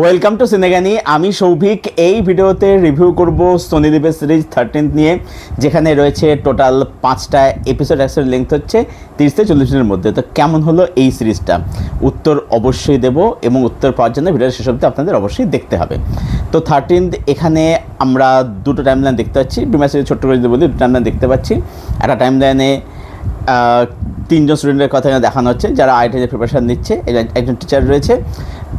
Welcome to সিনেগানি আমি সৌভিক। এই ভিডিওতে রিভিউ করব সোনি লিভের সিরিজ থার্টিন্থ নিয়ে, যেখানে রয়েছে টোটাল পাঁচটা এপিসোড একসাথে লেন্থ হচ্ছে তিরিশ থেকে চল্লিশ মিনিটের মধ্যে। তো কেমন হলো এই সিরিজটা উত্তর অবশ্যই দেব এবং উত্তর পাওয়ার জন্য ভিডিওর শেষ অব্দি আপনাদের অবশ্যই দেখতে হবে। তো থার্টিন্থ এখানে আমরা দুটো টাইম লাইন দেখতে পাচ্ছি। ডিমার সিরিজ ছোট্ট করে যদি বলি, দুটো টাইম লাইন দেখতে পাচ্ছি। একটা টাইম লাইনে তিনজন স্টুডেন্টের কথা দেখানো হচ্ছে, যারা আইটিতে প্রিপারেশান নিচ্ছে, একজন টিচার রয়েছে।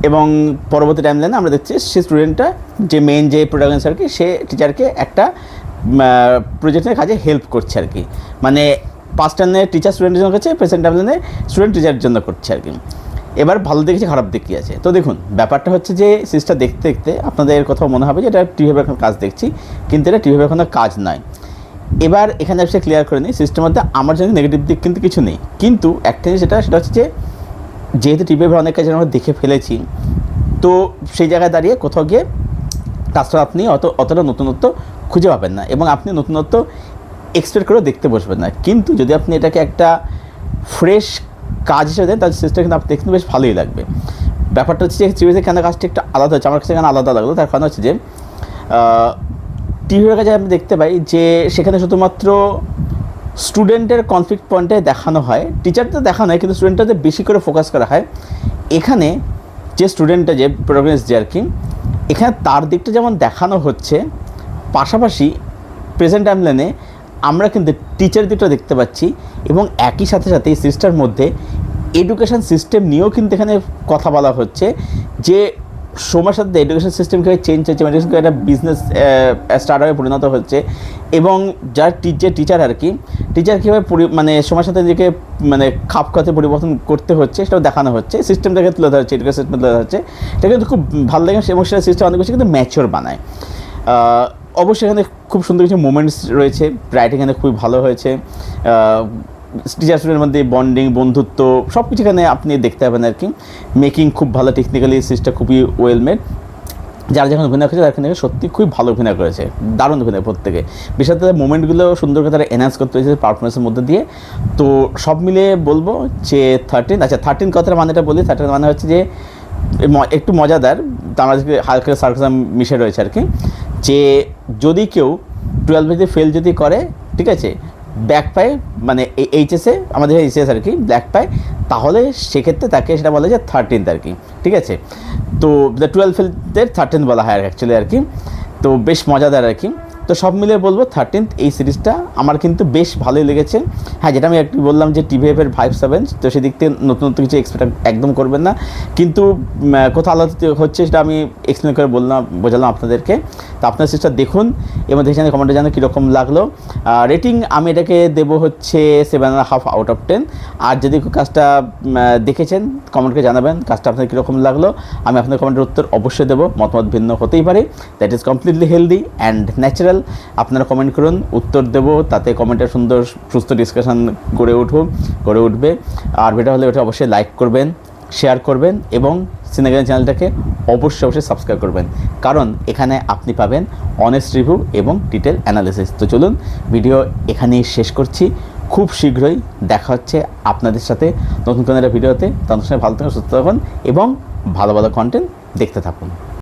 এবং পরবর্তী টাইম লাইনে আমরা দেখছি সে স্টুডেন্টটা যে মেন যে প্রোডাকশন আর কি সে টিচারকে একটা প্রজেক্টের কাজে হেল্প করছে আর কি মানে পাঁচ টাইমে টিচার স্টুডেন্টের জন্য করছে প্রেজেন্ট টাইম লাইনে স্টুডেন্ট টিচারের জন্য করছে আর কি এবার ভালো দিক দেখেছে খারাপ দিক কী আছে? তো দেখুন, ব্যাপারটা হচ্ছে যে সিরিজটা দেখতে দেখতে আপনাদের কোথাও মনে হবে যে এটা টিভিভাবে এখন কাজ দেখছি, কিন্তু এটা টিভিভাবে কোনো কাজ নয়। এবার এখানে এসে ক্লিয়ার করে নিই সিস্টেমের মধ্যে আমার জন্য নেগেটিভ দিক কিন্তু কিছু নেই। কিন্তু একটা জিনিস যেটা, সেটা হচ্ছে যে যেহেতু টিভিতে অনেক কাজ আমরা দেখে ফেলেছি, তো সেই জায়গায় দাঁড়িয়ে কোথাও গিয়ে কাজটা আপনি অত, অতটা নতুনত্ব খুঁজে পাবেন না এবং আপনি নতুনত্ব এক্সপেক্ট করেও দেখতে বসবেন না। কিন্তু যদি আপনি এটাকে একটা ফ্রেশ কাজ হিসেবে দেন, তাহলে সিস্টেম কিন্তু আপনি দেখতে বেশ ভালোই লাগবে। ব্যাপারটা হচ্ছে যে টিভিতে কেন কাজটা একটু আলাদা হচ্ছে, আমার কাছে কেন আলাদা লাগল? তার কারণ হচ্ছে যে টিভির কাছে আমি দেখতে পাই যে সেখানে শুধুমাত্র স্টুডেন্টের কনফ্লিক্ট পয়েন্টে দেখানো হয়। টিচার তো দেখানো হয়, কিন্তু স্টুডেন্টটাতে বেশি করে ফোকাস করা হয়, এখানে যে স্টুডেন্টটা যে প্রোগ্রেস যে আর কি, এখানে তার দিকটা যেমন দেখানো হচ্ছে, পাশাপাশি প্রেজেন্ট টাইমলাইনে আমরা কিন্তু টিচার দিকটা দেখতে পাচ্ছি এবং একই সাথে সাথে এই সিস্টার মধ্যে এডুকেশন সিস্টেম নিয়েও কিন্তু এখানে কথা বলা হচ্ছে যে সময়ের সাথে এডুকেশন সিস্টেম কীভাবে চেঞ্জ হচ্ছে এডুকেশন একটা বিজনেস স্টার্টআপে পরিণত হচ্ছে এবং যার টিচার টিচার আর কি টিচার কীভাবে মানে সময়ের সাথে নিজেকে মানে খাপ খাতে পরিবর্তন করতে হচ্ছে সেটাও দেখানো হচ্ছে সিস্টেমটাকে তুলে ধরা হচ্ছে এডুকেশন সিস্টেম তুলে ধরা হচ্ছে, এটা কিন্তু খুব ভালো লাগে এবং সেটা সিস্টেম অনেক বেশি কিন্তু ম্যাচিওর বানায়। অবশ্যই এখানে খুব সুন্দর কিছু মুমেন্টস রয়েছে রাইটিং এখানে খুবই ভালো হয়েছে টিচার স্টুডেন্টের মধ্যে বন্ডিং বন্ধুত্ব সব কিছু এখানে আপনি দেখতে পাবেন আর কি। মেকিং খুব ভালো টেকনিক্যালি সিস্টেম খুবই ওয়েল মেড যারা যখন অভিনয় করেছে, তারা এখানে সত্যি খুবই ভালো অভিনয় করেছে। দারুণ অভিনয় প্রত্যেকে। বিশেষ করে মোমেন্টগুলো সুন্দর করে তারা এনহান্স করতে হয়েছে পারফরমেন্সের মধ্যে দিয়ে। তো সব মিলিয়ে বলব যে থার্টিন আচ্ছা থার্টিন কথার মানেটা বলি। থার্টিন মানে হচ্ছে যে একটু মজাদার। তার মাঝে হালকা সার্কাসাম মিশে রয়েছে আর কি। যে যদি কেউ টুয়েলভে যদি ফেল যদি করে, ঠিক আছে? ব্যাক পায় মানে এইচএসে আমাদের এইচএস আর কি ব্ল্যাক পায়, তাহলে সেক্ষেত্রে তাকে সেটা বলা যায় থার্টিনথ আর কি, ঠিক আছে? তো টুয়েলভ ফেলদের থার্টিন বলা হয় অ্যাকচুয়ালি আর কি। তো বেশ মজাদার আর কি। তো সব মিলিয়ে বলব থার্টিনথ এই সিরিজটা আমার কিন্তু বেশ ভালোই লেগেছে। হ্যাঁ যেটা আমি একটু বললাম যে টিভিএফের ফাইভ সেভেন তো সেদিক থেকে নতুন নতুন কিছু এক্সপেক্ট একদম করবেন না। কিন্তু কোথাও আলাদা হচ্ছে সেটা আমি এক্সপ্লেন করে বললাম, বোঝালাম আপনাদেরকে। তো আপনার সিরিজটা দেখুন, এবং দেখে জানি কমেন্টে জানো কীরকম লাগল। রেটিং আমি এটাকে দেবো হচ্ছে seven and half out of ten আর যদি কাজটা দেখেছেন কমেন্ট করে জানাবেন কাজটা আপনার কীরকম লাগল। আমি আপনার কমেন্টের উত্তর অবশ্যই দেবো, মতামত ভিন্ন হতেই পারে। That is completely healthy and natural আপনারা কমেন্ট করুন, উত্তর দেবো, তাতে কমেন্টে সুন্দর, সুস্থ ডিসকাশন গড়ে উঠুক গড়ে উঠবে। আর ভিডিও হলে ওটা অবশ্যই লাইক করবেন শেয়ার করবেন, এবং সিনেগান চ্যানেলটাকে অবশ্যই অবশ্যই সাবস্ক্রাইব করবেন। কারণ এখানে আপনি পাবেন অনেস্ট রিভিউ এবং ডিটেল অ্যানালিসিস তো চলুন ভিডিও এখানেই শেষ করছি। খুব শীঘ্রই দেখা হচ্ছে আপনাদের সাথে নতুন কোনো ভিডিওতে তখন সঙ্গে ভালো থাকুন, সুস্থ থাকুন, এবং ভালো ভালো কন্টেন্ট দেখতে থাকুন।